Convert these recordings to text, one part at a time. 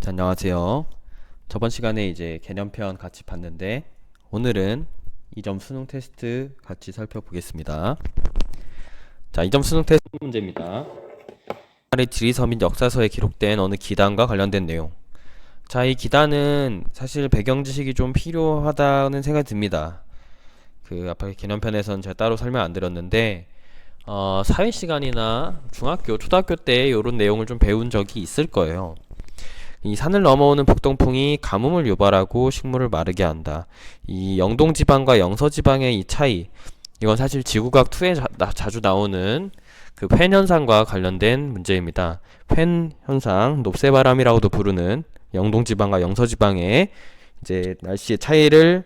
자, 안녕하세요. 저번 시간에 이제 개념편 같이 봤는데 오늘은 이점 수능 테스트 같이 살펴보겠습니다. 자, 이점 수능 테스트 문제입니다. 우리나라의 지리서 및 역사서에 기록된 어느 기단과 관련된 내용. 자, 이 기단은 사실 배경 지식이 좀 필요하다는 생각이 듭니다. 그 아까 개념편에서는 제가 따로 설명 안 드렸는데 어, 사회 시간이나 중학교, 초등학교 때 이런 내용을 좀 배운 적이 있을 거예요. 이 산을 넘어오는 북동풍이 가뭄을 유발하고 식물을 마르게 한다. 이 영동 지방과 영서 지방의 이 차이, 이건 사실 지구과학 2에 자, 나- 자주 나오는 그펜 현상과 관련된 문제입니다. 펜 현상, 높새 바람이라고도 부르는 영동 지방과 영서 지방의 이제 날씨의 차이를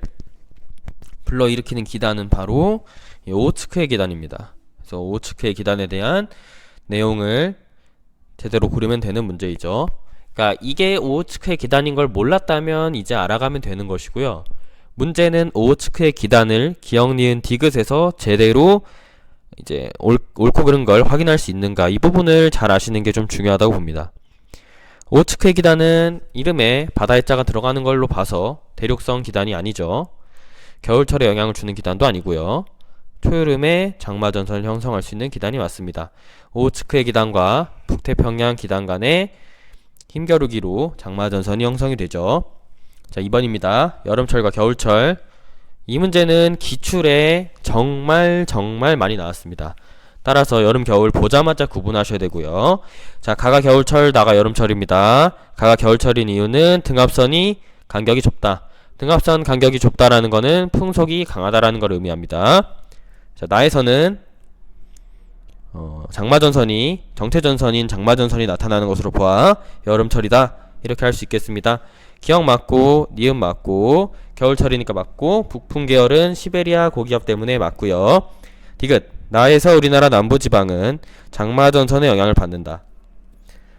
불러일으키는 기단은 바로 이 오츠크의 기단입니다. 그래서 오츠크의 기단에 대한 내용을 제대로 고르면 되는 문제이죠. 그러니까 이게 오츠크의 기단인 걸 몰랐다면 이제 알아가면 되는 것이고요. 문제는 오츠크의 기단을 기억 니은 디귿에서 제대로 이제 옳, 옳고 그른 걸 확인할 수 있는가 이 부분을 잘 아시는 게 좀 중요하다고 봅니다. 오츠크의 기단은 이름에 바다의 자가 들어가는 걸로 봐서 대륙성 기단이 아니죠. 겨울철에 영향을 주는 기단도 아니고요. 초여름에 장마전선을 형성할 수 있는 기단이 맞습니다. 오츠크의 기단과 북태평양 기단 간의 힘겨루기로 장마전선이 형성이 되죠. 자, 2번입니다. 여름철과 겨울철. 이 문제는 기출에 정말 정말 많이 나왔습니다. 따라서 여름 겨울 보자마자 구분하셔야 되고요. 자, 가가 겨울철, 나가 여름철입니다. 가가 겨울철인 이유는 등압선이 간격이 좁다. 등압선 간격이 좁다라는 거는 풍속이 강하다라는 걸 의미합니다. 자, 나에서는 어, 장마전선이 정체전선인 장마전선이 나타나는 것으로 보아 여름철이다 이렇게 할 수 있겠습니다. 기억 맞고 니은 맞고 겨울철이니까 맞고 북풍 계열은 시베리아 고기압 때문에 맞고요. 디귿 나에서 우리나라 남부지방은 장마전선의 영향을 받는다.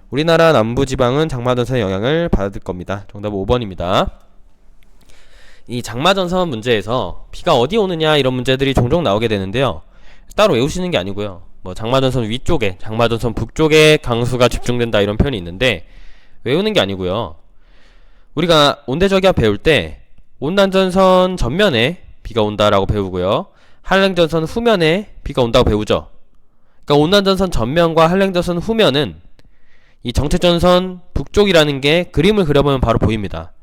우리나라 남부지방은 장마전선의 영향을 받을 겁니다. 정답 5번입니다. 이 장마전선 문제에서 비가 어디 오느냐 이런 문제들이 종종 나오게 되는데요. 따로 외우시는 게 아니고요. 뭐 장마전선 위쪽에, 장마전선 북쪽에 강수가 집중된다 이런 표현이 있는데 외우는 게 아니고요. 우리가 온대저기압 배울 때 온난전선 전면에 비가 온다라고 배우고요. 한랭전선 후면에 비가 온다고 배우죠. 그러니까 온난전선 전면과 한랭전선 후면은 이 정체전선 북쪽이라는 게 그림을 그려보면 바로 보입니다.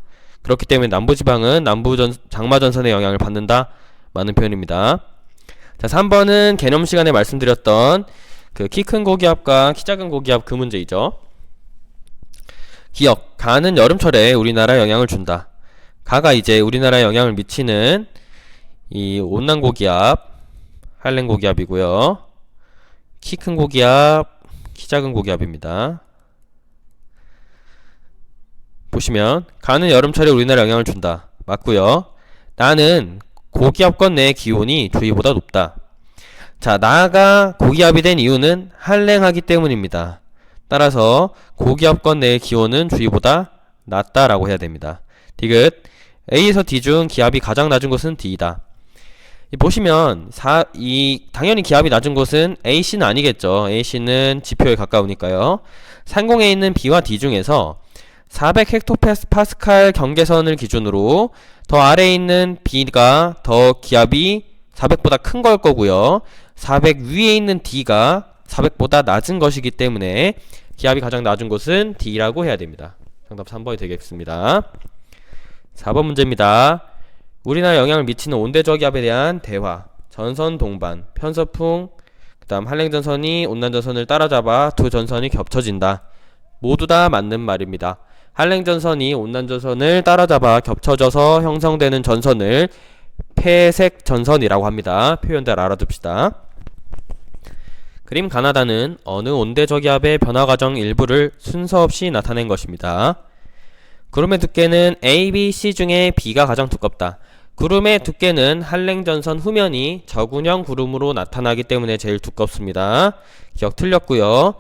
그렇기 때문에 남부지방은 남부전 장마전선의 영향을 받는다 많은 표현입니다. 자, 3번은 개념 시간에 말씀드렸던 그 키 큰 고기압과 키 작은 고기압 그 문제이죠. 기억, 가는 여름철에 우리나라에 영향을 준다. 가가 이제 우리나라에 영향을 미치는 이 온난 고기압, 한랭 고기압이고요. 키 큰 고기압, 키 작은 고기압입니다. 보시면 가는 여름철에 우리나라에 영향을 준다. 맞고요. 나는 고기압권 내의 기온이 주위보다 높다. 자, 나가 고기압이 된 이유는 한랭하기 때문입니다. 따라서 고기압권 내의 기온은 주위보다 낮다라고 해야 됩니다. 디귿 A에서 D 중 기압이 가장 낮은 곳은 D이다. 이 보시면 사, 이 당연히 기압이 낮은 곳은 AC는 아니겠죠. AC는 지표에 가까우니까요. 상공에 있는 B와 D 중에서 400 헥토파스칼 경계선을 기준으로 더 아래에 있는 B가 더 기압이 400보다 큰 걸 거고요. 400 위에 있는 D가 400보다 낮은 것이기 때문에 기압이 가장 낮은 곳은 D라고 해야 됩니다. 정답 3번이 되겠습니다. 4번 문제입니다. 우리나라에 영향을 미치는 온대저기압에 대한 대화. 전선 동반, 편서풍, 그 다음 한랭전선이 온난전선을 따라잡아 두 전선이 겹쳐진다. 모두 다 맞는 말입니다. 한랭전선이 온난전선을 따라잡아 겹쳐져서 형성되는 전선을 폐색 전선이라고 합니다. 표현들 알아둡시다. 그림 가나다는 어느 온대저기압의 변화 과정 일부를 순서 없이 나타낸 것입니다. 구름의 두께는 A, B, C 중에 B가 가장 두껍다. 구름의 두께는 한랭전선 후면이 저군형 구름으로 나타나기 때문에 제일 두껍습니다. 기억 틀렸고요.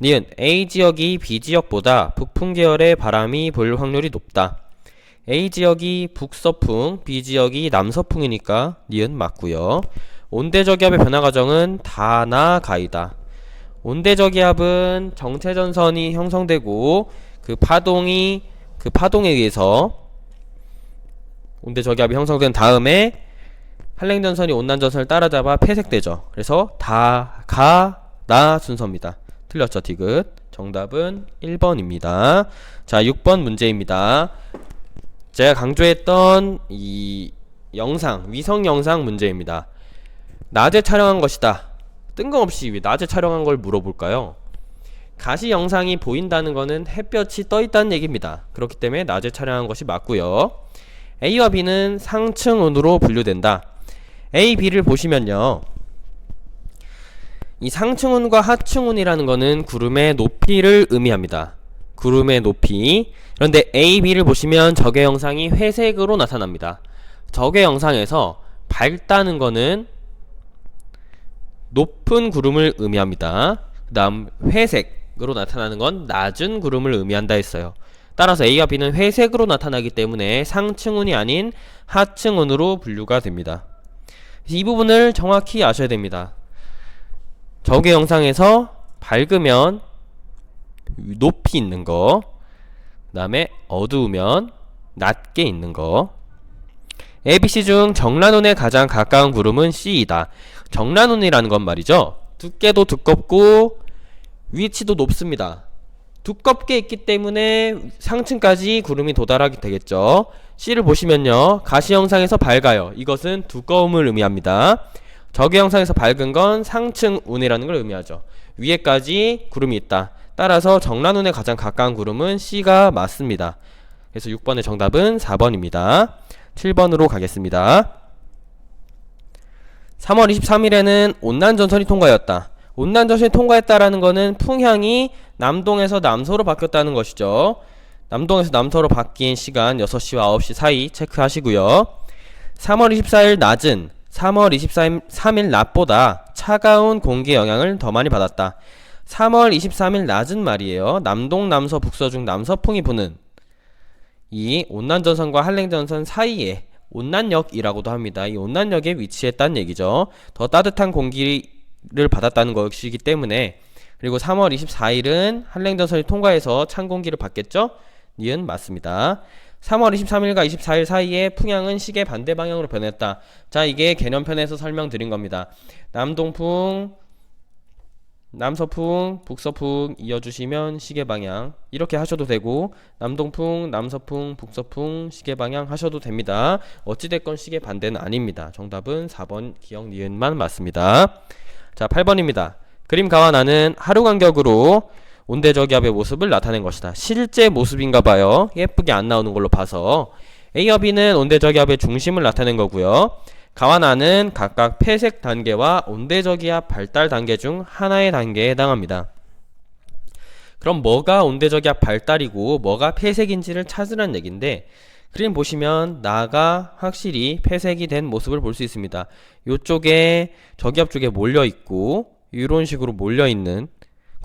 니은 A 지역이 B 지역보다 북풍 계열의 바람이 불 확률이 높다. A 지역이 북서풍, B 지역이 남서풍이니까 니은 맞고요. 온대저기압의 변화 과정은 다나 가이다. 온대저기압은 정체전선이 형성되고 그 파동이 그 파동에 의해서 온대 저기압이 형성된 다음에 한랭전선이 온난전선을 따라잡아 폐색되죠. 그래서 다, 가, 나 순서입니다. 틀렸죠, 디귿. 정답은 1번입니다. 자, 6번 문제입니다. 제가 강조했던 이 영상, 위성 영상 문제입니다. 낮에 촬영한 것이다. 뜬금없이 왜 낮에 촬영한 걸 물어볼까요? 가시 영상이 보인다는 거는 햇볕이 떠 있다는 얘기입니다. 그렇기 때문에 낮에 촬영한 것이 맞고요. A와 B는 상층운으로 분류된다. A, B를 보시면요. 이 상층운과 하층운이라는 거는 구름의 높이를 의미합니다. 구름의 높이. 그런데 A, B를 보시면 적의 영상이 회색으로 나타납니다. 적의 영상에서 밝다는 거는 높은 구름을 의미합니다. 그 다음 회색으로 나타나는 건 낮은 구름을 의미한다 했어요. 따라서 A와 B는 회색으로 나타나기 때문에 상층운이 아닌 하층운으로 분류가 됩니다. 이 부분을 정확히 아셔야 됩니다. 적의 영상에서 밝으면 높이 있는 거, 그 다음에 어두우면 낮게 있는 거. ABC 중 정란운에 가장 가까운 구름은 C이다. 정란운이라는 건 말이죠. 두께도 두껍고 위치도 높습니다. 두껍게 있기 때문에 상층까지 구름이 도달하게 되겠죠. C를 보시면요. 가시 영상에서 밝아요. 이것은 두꺼움을 의미합니다. 적의 영상에서 밝은 건 상층 운이라는 걸 의미하죠. 위에까지 구름이 있다. 따라서 정란운에 가장 가까운 구름은 C가 맞습니다. 그래서 6번의 정답은 4번입니다. 7번으로 가겠습니다. 3월 23일에는 온난전선이 통과했다. 온난전선이 통과했다라는 것은 풍향이 남동에서 남서로 바뀌었다는 것이죠. 남동에서 남서로 바뀐 시간 6시와 9시 사이 체크하시고요. 3월 24일 낮은 3월 23일 낮보다 차가운 공기 영향을 더 많이 받았다. 3월 23일 낮은 말이에요. 남동, 남서, 북서 중 남서풍이 부는 이 온난전선과 한랭전선 사이에 온난역이라고도 합니다. 이 온난역에 위치했다는 얘기죠. 더 따뜻한 공기를 받았다는 것이기 때문에 그리고 3월 24일은 한랭전선이 통과해서 찬 공기를 받겠죠? 니은 맞습니다. 3월 23일과 24일 사이에 풍향은 시계 반대 방향으로 변했다. 자, 이게 개념편에서 설명드린 겁니다. 남동풍, 남서풍, 북서풍 이어주시면 시계 방향 이렇게 하셔도 되고 남동풍, 남서풍, 북서풍 시계 방향 하셔도 됩니다. 어찌됐건 시계 반대는 아닙니다. 정답은 4번 기억 니은만 맞습니다. 자, 8번입니다. 그림 가와 나는 하루 간격으로 온대저기압의 모습을 나타낸 것이다. 실제 모습인가 봐요. 예쁘게 안 나오는 걸로 봐서 A와 B는 온대저기압의 중심을 나타낸 거고요. 가와 나는 각각 폐색 단계와 온대저기압 발달 단계 중 하나의 단계에 해당합니다. 그럼 뭐가 온대저기압 발달이고 뭐가 폐색인지를 찾으란 얘긴데 그림 보시면 나가 확실히 폐색이 된 모습을 볼 수 있습니다. 이쪽에 저기압 쪽에 몰려 있고 이런 식으로 몰려 있는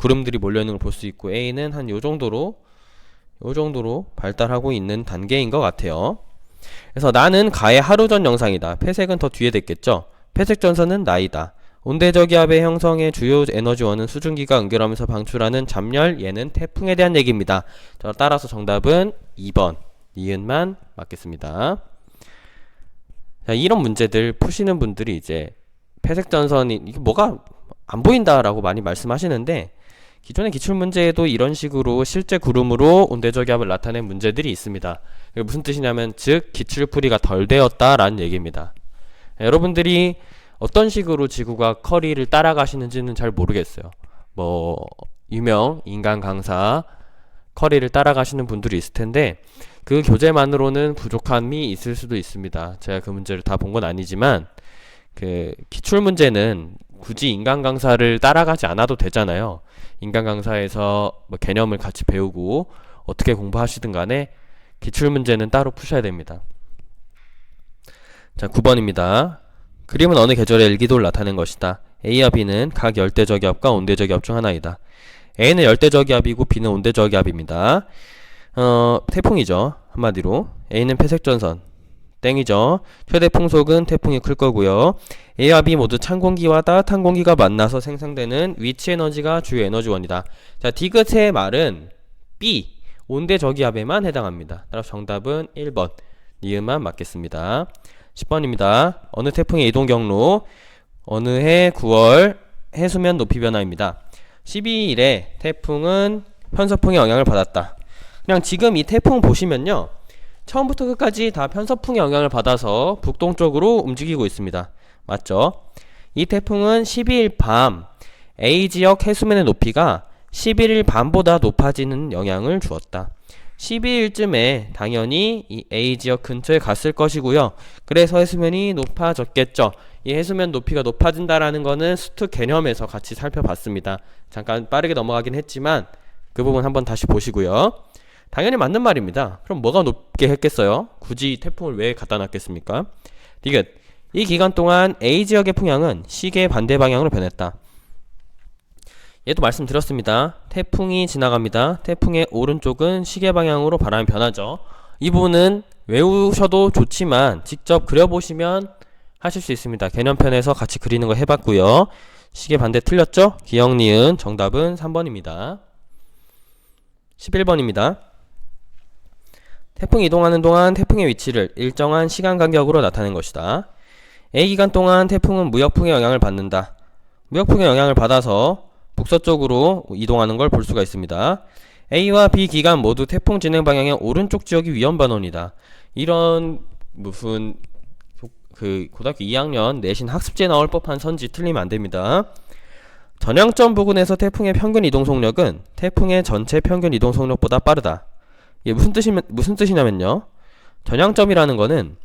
구름들이 몰려 있는 걸 볼 수 있고 A는 한 요 정도로 요 정도로 발달하고 있는 단계인 것 같아요. 그래서 나는 가의 하루 전 영상이다. 폐색은 더 뒤에 됐겠죠. 폐색 전선은 나이다. 온대저기압의 형성의 주요 에너지원은 수증기가 응결하면서 방출하는 잠열 얘는 태풍에 대한 얘기입니다. 자, 따라서 정답은 2번 니은만 맞겠습니다. 자, 이런 문제들 푸시는 분들이 이제 폐색 전선이 이게 뭐가 안 보인다라고 많이 말씀하시는데 기존의 기출 문제에도 이런 식으로 실제 구름으로 온대저기압을 나타낸 문제들이 있습니다. 이게 무슨 뜻이냐면 즉 기출풀이가 덜 되었다라는 얘기입니다. 여러분들이 어떤 식으로 지구가 커리를 따라가시는지는 잘 모르겠어요. 뭐 유명 인간 강사 커리를 따라가시는 분들이 있을 텐데 그 교재만으로는 부족함이 있을 수도 있습니다. 제가 그 문제를 다 본 건 아니지만 그 기출 문제는 굳이 인간 강사를 따라가지 않아도 되잖아요. 인간 강사에서 뭐 개념을 같이 배우고 어떻게 공부하시든 간에 기출 문제는 따로 푸셔야 됩니다. 자, 9번입니다. 그림은 어느 계절의 일기도를 나타낸 것이다. A와 B는 각 열대저기압과 온대저기압 중 하나이다. A는 열대저기압이고 B는 온대저기압입니다. 어, 태풍이죠. 한마디로. A는 폐색전선. 땡이죠. 최대 풍속은 태풍이 클 거고요. A와 B 모두 찬 공기와 따뜻한 공기가 만나서 생성되는 위치 에너지가 주요 에너지원이다. 자, 디귿의 말은 B, 온대 저기압에만 해당합니다. 따라서 정답은 1번 니은만 맞겠습니다. 10번입니다. 어느 태풍의 이동 경로 어느 해 9월 해수면 높이 변화입니다. 12일에 태풍은 편서풍의 영향을 받았다. 그냥 지금 이 태풍 보시면요. 처음부터 끝까지 다 편서풍의 영향을 받아서 북동쪽으로 움직이고 있습니다. 맞죠? 이 태풍은 12일 밤 A 지역 해수면의 높이가 11일 밤보다 높아지는 영향을 주었다. 12일쯤에 당연히 이 A 지역 근처에 갔을 것이고요. 그래서 해수면이 높아졌겠죠. 이 해수면 높이가 높아진다라는 거는 수트 개념에서 같이 살펴봤습니다. 잠깐 빠르게 넘어가긴 했지만 그 부분 한번 다시 보시고요. 당연히 맞는 말입니다. 그럼 뭐가 높게 했겠어요? 굳이 태풍을 왜 갖다 놨겠습니까? 디귿. 이 기간 동안 A 지역의 풍향은 시계 반대 방향으로 변했다. 얘도 말씀드렸습니다. 태풍이 지나갑니다. 태풍의 오른쪽은 시계 방향으로 바람이 변하죠. 이 부분은 외우셔도 좋지만 직접 그려보시면 하실 수 있습니다. 개념편에서 같이 그리는 거 해봤고요. 시계 반대 틀렸죠? 기억 니은 정답은 3번입니다. 11번입니다. 태풍이 이동하는 동안 태풍의 위치를 일정한 시간 간격으로 나타낸 것이다. A 기간 동안 태풍은 무역풍의 영향을 받는다. 무역풍의 영향을 받아서 북서쪽으로 이동하는 걸 볼 수가 있습니다. A와 B 기간 모두 태풍 진행 방향의 오른쪽 지역이 위험 반원이다. 이런 무슨 그 고등학교 2학년 내신 학습지에 나올 법한 선지 틀리면 안 됩니다. 전형점 부근에서 태풍의 평균 이동 속력은 태풍의 전체 평균 이동 속력보다 빠르다. 이게 무슨 뜻이 무슨 뜻이냐면요. 전향점이라는 거는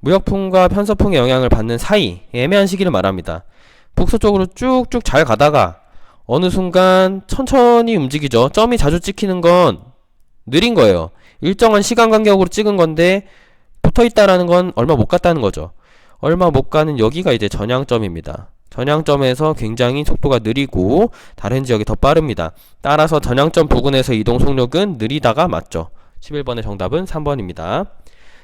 무역풍과 편서풍의 영향을 받는 사이 애매한 시기를 말합니다. 북서쪽으로 쭉쭉 잘 가다가 어느 순간 천천히 움직이죠. 점이 자주 찍히는 건 느린 거예요. 일정한 시간 간격으로 찍은 건데 붙어 있다라는 건 얼마 못 갔다는 거죠. 얼마 못 가는 여기가 이제 전향점입니다. 전향점에서 굉장히 속도가 느리고 다른 지역이 더 빠릅니다. 따라서 전향점 부근에서 이동 속력은 느리다가 맞죠. 11번의 정답은 3번입니다.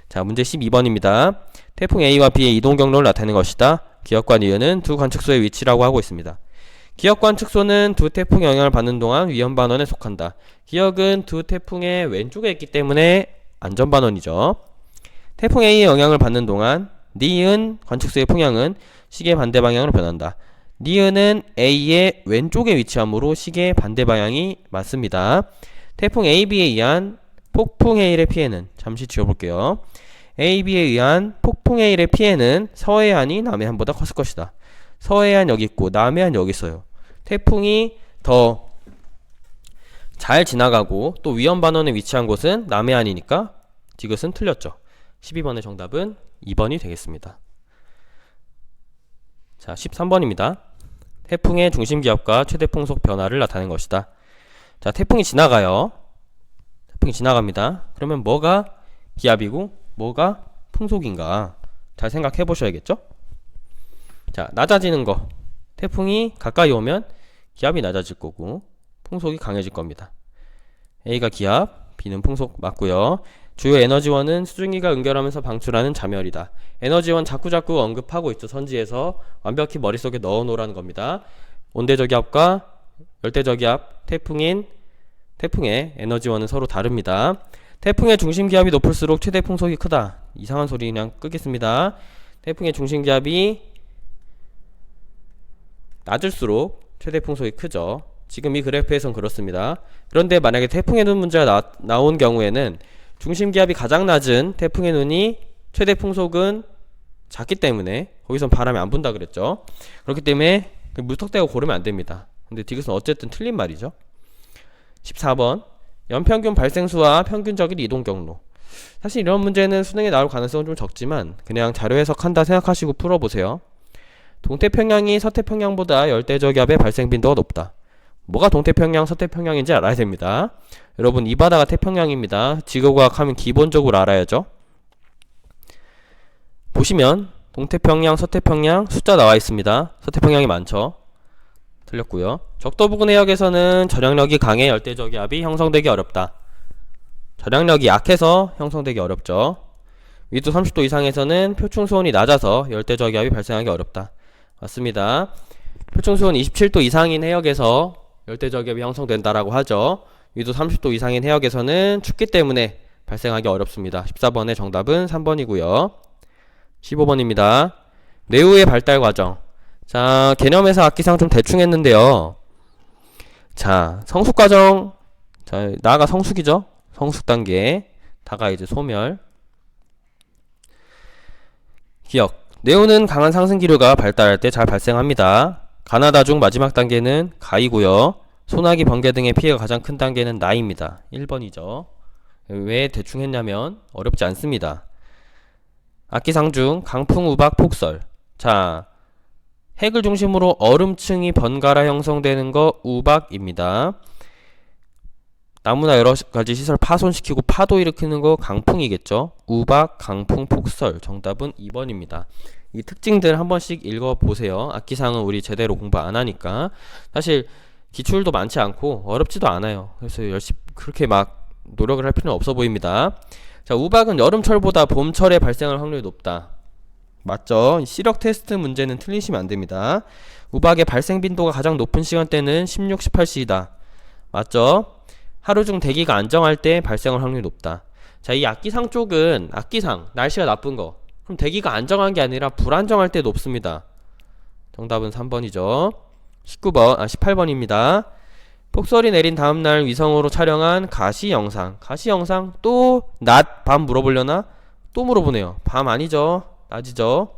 자, 문제 12번입니다. 태풍 A와 B의 이동 경로를 나타내는 것이다. 기역관 이은은 두 관측소의 위치라고 하고 있습니다. 기역관 측소는 두 태풍의 영향을 받는 동안 위험 반원에 속한다. 기역은 두 태풍의 왼쪽에 있기 때문에 안전 반원이죠. 태풍 A의 영향을 받는 동안 니은 관측소의 풍향은 시계 반대 방향으로 변한다. 니은은 A의 왼쪽에 위치하므로 시계 반대 방향이 맞습니다. 태풍 AB에 의한 폭풍 해일의 피해는 잠시 지워볼게요. AB에 의한 폭풍 해일의 피해는 서해안이 남해안보다 컸을 것이다. 서해안 여기 있고 남해안 여기 있어요. 태풍이 더 잘 지나가고 또 위험 반원에 위치한 곳은 남해안이니까 디귿은 틀렸죠. 12번의 정답은 2번이 되겠습니다. 자, 13번입니다. 태풍의 중심 기압과 최대 풍속 변화를 나타낸 것이다. 자, 태풍이 지나가요. 태풍이 지나갑니다. 그러면 뭐가 기압이고 뭐가 풍속인가? 잘 생각해 보셔야겠죠? 자, 낮아지는 거. 태풍이 가까이 오면 기압이 낮아질 거고 풍속이 강해질 겁니다. A가 기압, B는 풍속 맞고요. 주요 에너지원은 수증기가 응결하면서 방출하는 자멸이다. 에너지원 자꾸자꾸 언급하고 있죠. 선지에서 완벽히 머릿속에 넣어 놓으라는 겁니다. 온대저기압과 열대저기압, 태풍인 태풍의 에너지원은 서로 다릅니다. 태풍의 중심 기압이 높을수록 최대 풍속이 크다. 이상한 소리 그냥 끄겠습니다. 태풍의 중심 기압이 낮을수록 최대 풍속이 크죠. 지금 이 그래프에선 그렇습니다. 그런데 만약에 태풍의 눈 문제가 나, 나온 경우에는 중심 기압이 가장 낮은 태풍의 눈이 최대 풍속은 작기 때문에 거기선 바람이 안 분다 그랬죠. 그렇기 때문에 그 무턱대고 고르면 안 됩니다. 근데 디귿은 어쨌든 틀린 말이죠. 14번 연평균 발생수와 평균적인 이동 경로 사실 이런 문제는 수능에 나올 가능성은 좀 적지만 그냥 자료 해석한다 생각하시고 풀어보세요. 동태평양이 서태평양보다 열대저기압의 발생 빈도가 높다. 뭐가 동태평양, 서태평양인지 알아야 됩니다. 여러분 이 바다가 태평양입니다. 지구과학 하면 기본적으로 알아야죠. 보시면 동태평양, 서태평양 숫자 나와 있습니다. 서태평양이 많죠. 틀렸고요. 적도 부근 해역에서는 저량력이 강해 열대저기 압이 형성되기 어렵다. 저량력이 약해서 형성되기 어렵죠. 위도 30도 이상에서는 표층 수온이 낮아서 열대저기 압이 발생하기 어렵다. 맞습니다. 표층 수온 27도 이상인 해역에서 열대저기 압이 형성된다라고 하죠. 위도 30도 이상인 해역에서는 춥기 때문에 발생하기 어렵습니다. 14번의 정답은 3번이고요. 15번입니다. 뇌우의 발달 과정. 자, 개념에서 악기상 좀 대충 했는데요. 자, 성숙 과정. 자, 나아가 성숙이죠? 성숙 단계. 다가 이제 소멸. 기억. 뇌우는 강한 상승 기류가 발달할 때 잘 발생합니다. 가나다 중 마지막 단계는 가이고요. 소나기, 번개 등의 피해가 가장 큰 단계는 나입니다. 1번이죠. 왜 대충 했냐면 어렵지 않습니다. 악기상 중 강풍, 우박, 폭설. 자, 핵을 중심으로 얼음층이 번갈아 형성되는 거 우박입니다. 나무나 여러 가지 시설 파손시키고 파도 일으키는 거 강풍이겠죠. 우박, 강풍, 폭설. 정답은 2번입니다. 이 특징들 한 번씩 읽어보세요. 악기상은 우리 제대로 공부 안 하니까. 사실 기출도 많지 않고 어렵지도 않아요. 그래서 열심히 그렇게 막 노력을 할 필요는 없어 보입니다. 자, 우박은 여름철보다 봄철에 발생할 확률이 높다. 맞죠? 시력 테스트 문제는 틀리시면 안 됩니다. 우박의 발생 빈도가 가장 높은 시간대는 16, 18시이다. 맞죠? 하루 중 대기가 안정할 때 발생할 확률이 높다. 자, 이 악기상 쪽은 악기상, 날씨가 나쁜 거. 그럼 대기가 안정한 게 아니라 불안정할 때 높습니다. 정답은 3번이죠. 19번, 아, 18번입니다. 폭설이 내린 다음날 위성으로 촬영한 가시 영상. 가시 영상 또 낮, 밤 물어보려나? 또 물어보네요. 밤 아니죠. 낮이죠.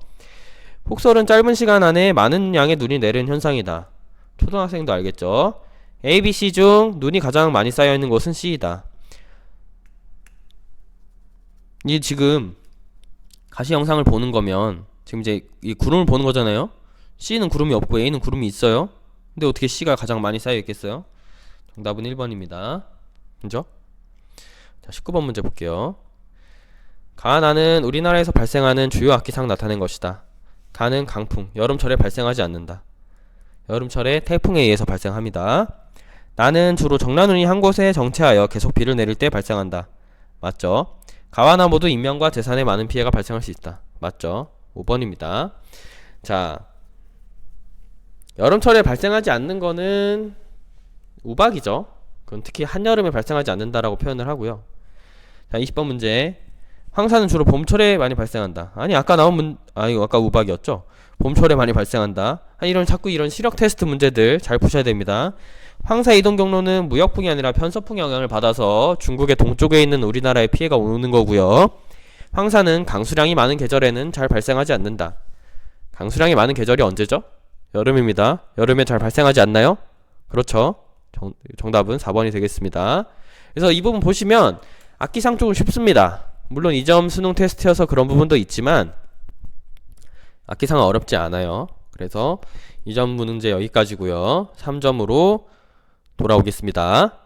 폭설은 짧은 시간 안에 많은 양의 눈이 내리는 현상이다. 초등학생도 알겠죠. A, B, C 중 눈이 가장 많이 쌓여 있는 곳은 C이다. 이 지금 가시 영상을 보는 거면 지금 이제 이 구름을 보는 거잖아요. C는 구름이 없고 A는 구름이 있어요. 근데 어떻게 C가 가장 많이 쌓여 있겠어요? 정답은 1번입니다. 그죠? 자, 19번 문제 볼게요. 가나는 우리나라에서 발생하는 주요 악기상 나타낸 것이다. 가는 강풍, 여름철에 발생하지 않는다. 여름철에 태풍에 의해서 발생합니다. 나는 주로 정란운이 한 곳에 정체하여 계속 비를 내릴 때 발생한다. 맞죠? 가와 나 모두 인명과 재산에 많은 피해가 발생할 수 있다. 맞죠? 5번입니다. 자, 여름철에 발생하지 않는 거는 우박이죠. 그건 특히 한여름에 발생하지 않는다라고 표현을 하고요. 자, 20번 문제. 황사는 주로 봄철에 많이 발생한다. 아니, 아까 나온 문, 아, 이거 아까 우박이었죠? 봄철에 많이 발생한다. 아, 이런 자꾸 이런 시력 테스트 문제들 잘 푸셔야 됩니다. 황사 이동 경로는 무역풍이 아니라 편서풍 영향을 받아서 중국의 동쪽에 있는 우리나라에 피해가 오는 거고요. 황사는 강수량이 많은 계절에는 잘 발생하지 않는다. 강수량이 많은 계절이 언제죠? 여름입니다. 여름에 잘 발생하지 않나요? 그렇죠. 정, 정답은 4번이 되겠습니다. 그래서 이 부분 보시면 악기상 쪽은 쉽습니다. 물론 이점 수능 테스트여서 그런 부분도 있지만 악기상은 어렵지 않아요. 그래서 이점 문제 여기까지고요. 3점으로 돌아오겠습니다.